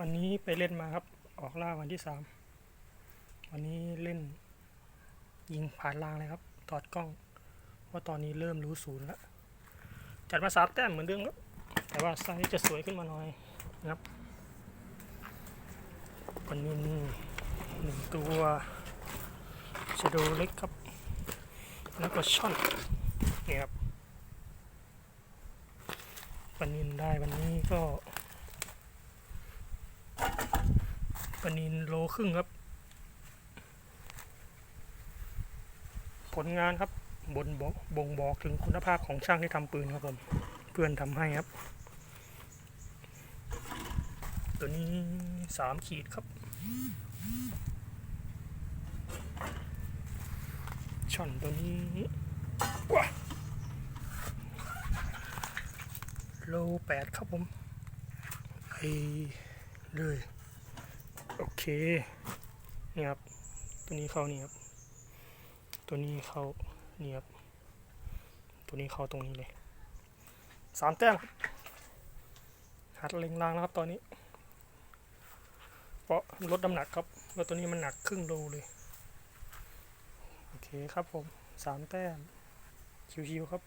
วันนี้ไปเล่นมาครับ ออกล่าวันที่สามวันนี้เล่นยิงผ่านลางเลยครับ ถอดกล้อง เพราะตอนนี้เริ่มรู้ศูนย์แล้ว จัดมาสามแต้มเหมือนเดิมครับ แต่ว่าไซส์จะสวยขึ้นมาหน่อยนะครับวันนี้หนึ่งตัวชโดเล็กครับ แล้วก็ช่อนนี่ครับวันนี้ได้วันนี้ก็ วันนี้โลครึ่งครับ ผลงานครับบนบอกบ่งบอกถึงคุณภาพของช่างที่ทำปืนครับผม เพื่อนทำให้ครับ ตัวนี้สามขีดครับ ช่อนตัวนี้ว้าโลแปดครับผมไปเลย โอเคนี่ครับ ตัวนี้เข้านี่ครับ ตัวนี้เข้านี่ครับ ตัวนี้เข้าตรงนี้เลยสามแต้มครับหัดเล็งรางแล้วครับตอนนี้ เพราะลดน้ำหนักครับ แล้วตัวนี้มันหนักครึ่งโลเลย โอเคครับผมสามแต้มชิวๆครับ